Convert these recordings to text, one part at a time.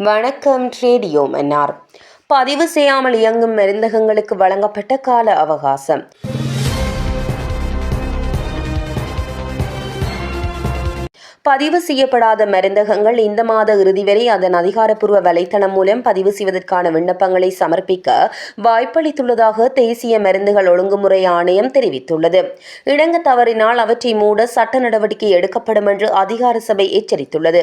வணக்கம் ரேடியோ மன்னார் பதிவு செய்யாமல் இயங்கும் மருந்தகங்களுக்கு வழங்கப்பட்ட கால அவகாசம். பதிவு செய்யப்படாத மருந்தகங்கள் இந்த மாத இறுதி வரை அதன் அதிகாரப்பூர்வ வலைத்தளம் மூலம் பதிவு செய்வதற்கான விண்ணப்பங்களை சமர்ப்பிக்க வாய்ப்பளித்துள்ளதாக தேசிய மருந்துகள் ஒழுங்குமுறை ஆணையம் தெரிவித்துள்ளது. இணங்க தவறினால் அவற்றை மூட சட்ட நடவடிக்கை எடுக்கப்படும் என்று அதிகார சபை எச்சரித்துள்ளது.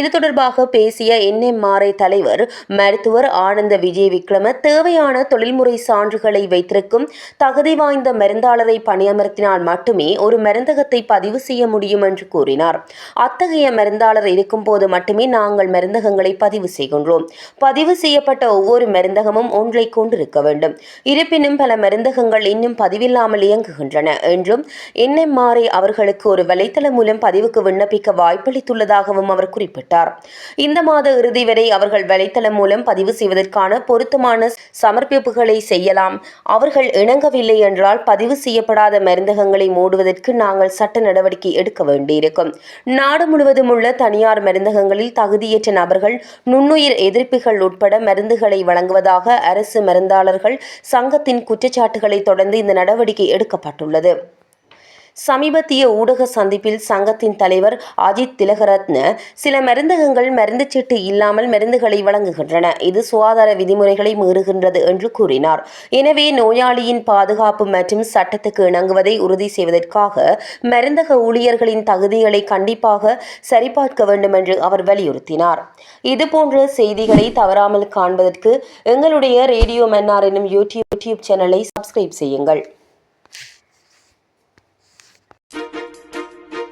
இது தொடர்பாக பேசிய என்எம்ஆர்ஐ தலைவர் மருத்துவர் ஆனந்த விஜய் விக்ரம தேவையான தொழில்முறை சான்றுகளை வைத்திருக்கும் தகுதி வாய்ந்த மருந்தாளரை பணியமர்த்தினால் மட்டுமே ஒரு மருந்தகத்தை பதிவு செய்ய முடியும் என்று கூறினார். அத்தகைய மருந்தாளர் இருக்கும்போது மட்டுமே நாங்கள் மருந்தகங்களை பதிவு செய்கின்றோம். பதிவு செய்யப்பட்ட ஒவ்வொரு மருந்தகமும் ஒன்றை கொண்டிருக்க வேண்டும். இருப்பினும் பல மருந்தகங்கள் இன்னும் பதிவில்லாமல் இயங்குகின்றன. என்றும் என்எம்ஆர்ஐ அவர்களுக்கு ஒரு வலைத்தளம் மூலம் பதிவுக்கு விண்ணப்பிக்க வாய்ப்பளித்துள்ளதாகவும் அவர் குறிப்பிட்டார். இந்த மாத இறுதி வரை அவர்கள் வலைத்தளம் மூலம் பதிவு செய்வதற்கான பொருத்தமான சமர்ப்பிப்புகளை செய்யலாம். அவர்கள் இணங்கவில்லை என்றால் பதிவு செய்யப்படாத மருந்தகங்களை மூடுவதற்கு நாங்கள் சட்ட நடவடிக்கை எடுக்க வேண்டியிருக்கும். நாடு முழுவதும் உள்ள தனியார் மருந்தகங்களில் தகுதியற்ற நபர்கள் நுண்ணுயிர் எதிர்ப்பிகள் உட்பட மருந்துகளை வழங்குவதாக அரசு மருந்தாளர்கள் சங்கத்தின் குற்றச்சாட்டுகளை தொடர்ந்து இந்த நடவடிக்கை எடுக்கப்பட்டுள்ளது. சமீபத்திய ஊடக சந்திப்பில் சங்கத்தின் தலைவர் அஜித் திலகரத்ன சில மருந்தகங்கள் மருந்து சீட்டு இல்லாமல் மருந்துகளை வழங்குகின்றன. இது சுகாதார விதிமுறைகளை மீறுகின்றது என்று கூறினார். எனவே நோயாளியின் பாதுகாப்பு மற்றும் சட்டத்துக்கு இணங்குவதை உறுதி செய்வதற்காக மருந்தக ஊழியர்களின் தகுதிகளை கண்டிப்பாக சரிபார்க்க வேண்டும் என்று அவர் வலியுறுத்தினார். இதுபோன்ற செய்திகளை தவறாமல் காண்பதற்கு எங்களுடைய ரேடியோ மன்னார் எனும் யூடியூப் யூடியூப் சேனலை சப்ஸ்கிரைப் செய்யுங்கள்.